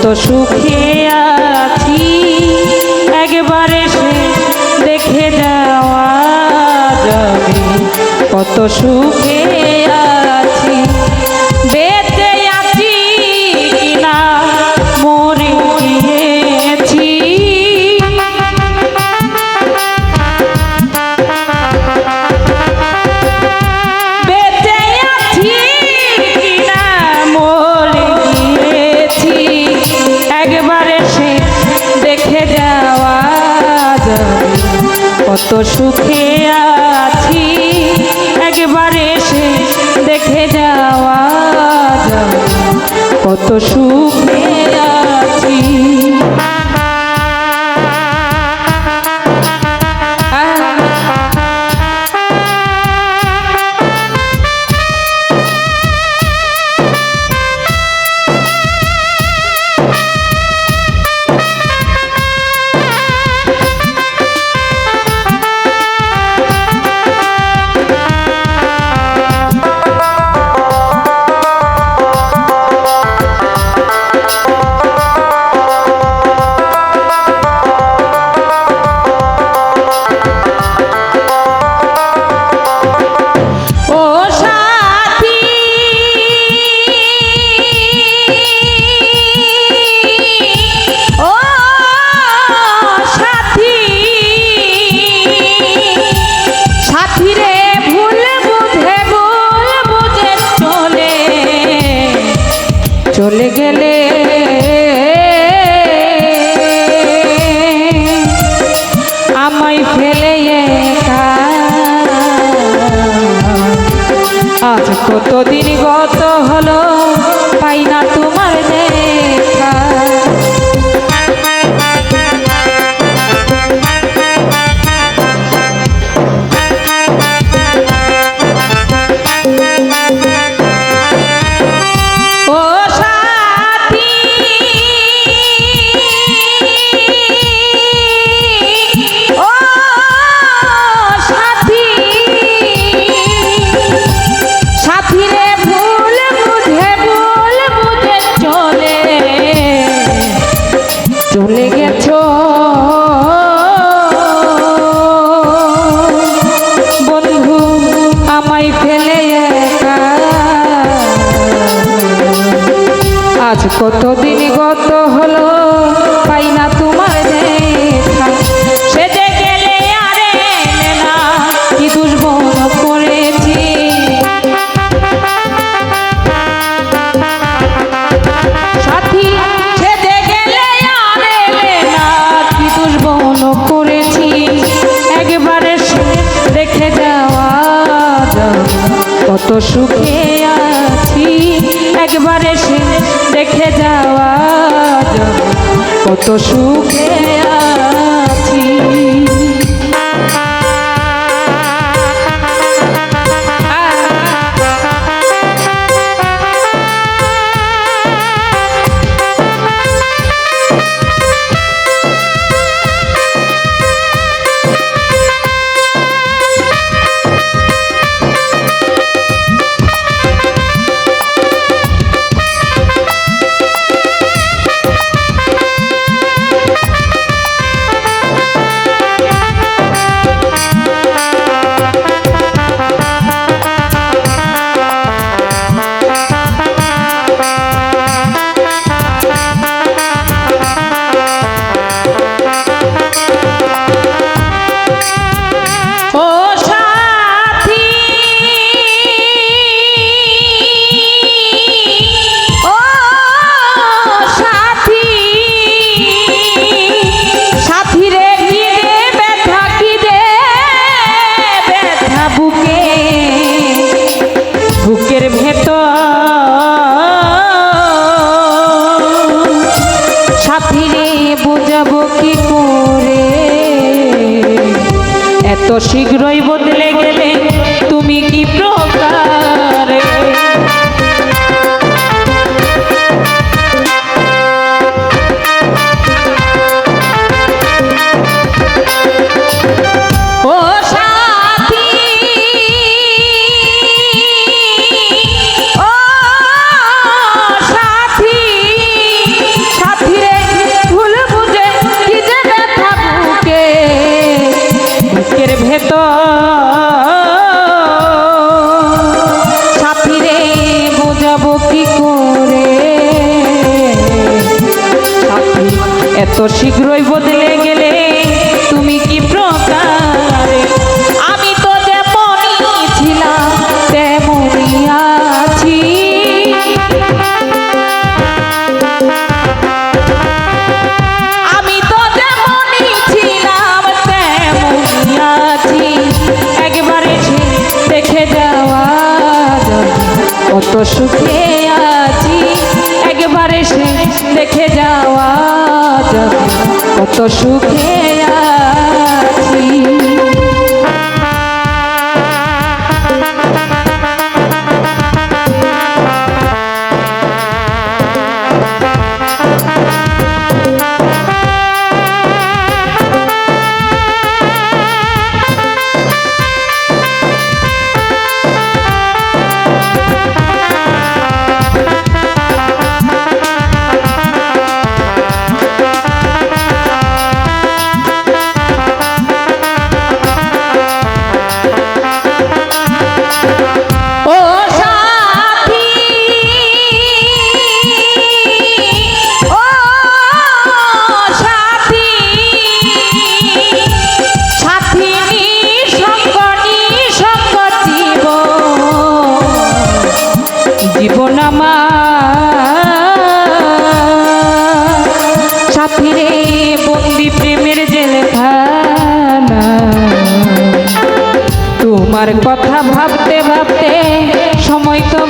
কত সুখে আছি। একবারে সে দেখে যাওয়া যাবে। কত সুখে আছি সুখ গেলে। আমায় ফেলে আজ কতদিন গত? কতদিন গত কত সুখে বোঝাবো কি করে? এত শীঘ্রই বদলে গেলে তুমি কি প্রকার? শীঘ্রই বদলে গেলে তুমি কি প্রকারে? আমি তো যেমনই ছিলাম, তেমনই আছি। আমি তো যেমনই ছিলাম, তেমনই আছি। একবার দেখে যাওয়া কত সুখে সুখে কথা ভাবতে ভাবতে সময় তো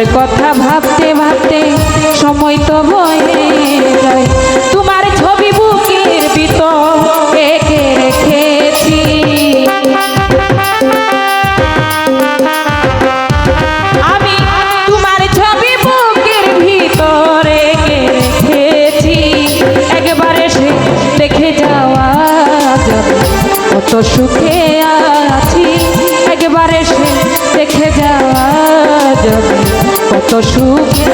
তোমার কথা ভাবতে ভাবতে সময় তো বয়ে যায়। তোমার ছবি বুকের ভিতর এঁকে রেখেছি। আমি তোমার দেখে সুখে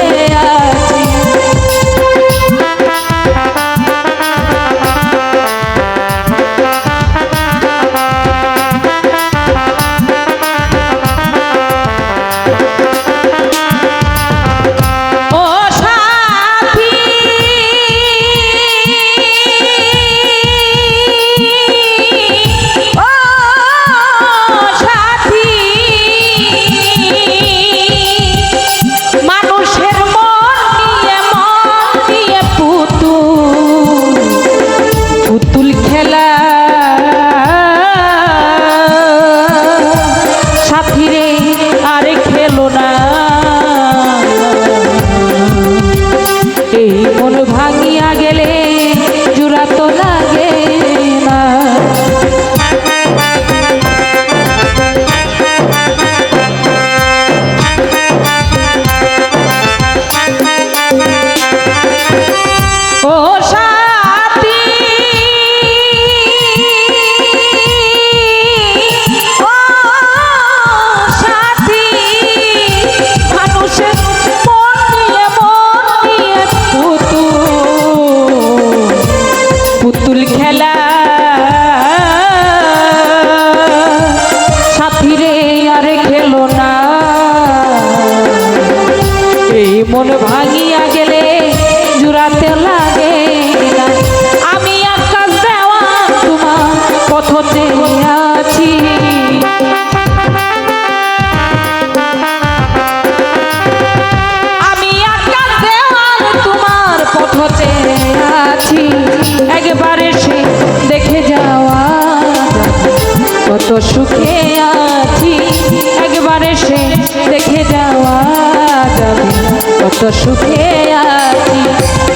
এসে দেখে যাওয়া যাবে কত সুখে আছি।